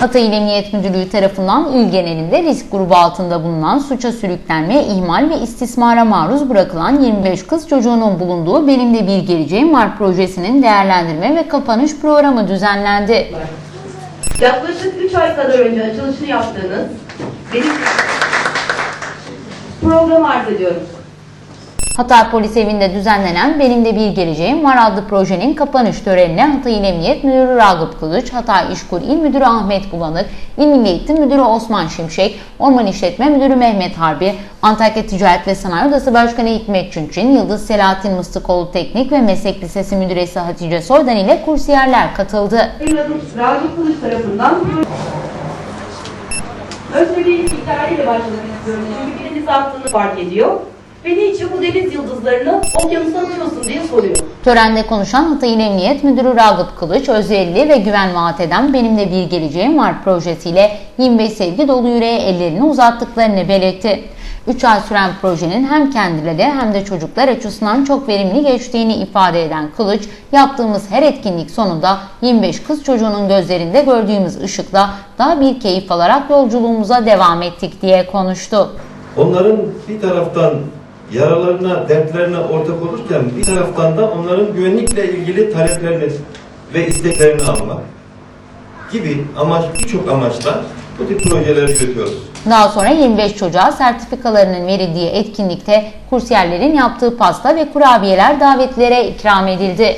Hatay İl Emniyet Müdürlüğü tarafından il genelinde risk grubu altında bulunan suça sürüklenme, ihmal ve istismara maruz bırakılan 25 kız çocuğunun bulunduğu Benim de Bir Geleceğim Var projesinin değerlendirme ve kapanış programı düzenlendi. Yaklaşık 3 ay kadar önce açılışını yaptığınız benim programı arz ediyorum. Hatay Polis Evi'nde düzenlenen Benim de Bir Geleceğim Var adlı projenin kapanış törenine Hatay İl Emniyet Müdürü Ragıp Kılıç, Hatay İşkur İl Müdürü Ahmet Bulanık, İl Milli Eğitim Müdürü Osman Şimşek, Orman İşletme Müdürü Mehmet Harbi, Antakya Ticaret ve Sanayi Odası Başkanı Hikmet Çünçin, Yıldız Selahattin Mıstıkoğlu Teknik ve Meslek Lisesi Müdüresi Hatice Soydan ile kursiyerler katıldı. Ragıp Kılıç tarafından bir hikayeyle başlamak istiyorum. Çünkü biriniz aklını fark ediyor. Ve niçin bu deniz yıldızlarını okyanusa atıyorsun diye soruyor. Törende konuşan Hatay İl Emniyet Müdürü Ragıp Kılıç, özverili ve güven vaat eden Benimle Bir Geleceğim Var projesiyle 25 sevgi dolu yüreğe ellerini uzattıklarını belirtti. 3 ay süren projenin hem kendileri hem de çocuklar açısından çok verimli geçtiğini ifade eden Kılıç, yaptığımız her etkinlik sonunda 25 kız çocuğunun gözlerinde gördüğümüz ışıkla daha bir keyif alarak yolculuğumuza devam ettik diye konuştu. Onların bir taraftan yaralarına, dertlerine ortak olurken bir taraftan da onların güvenlikle ilgili taleplerini ve isteklerini almak gibi amaç birçok amaçla bu tip projeleri yürütüyoruz. Daha sonra 25 çocuğa sertifikalarının verildiği etkinlikte kursiyerlerin yaptığı pasta ve kurabiyeler davetlilere ikram edildi.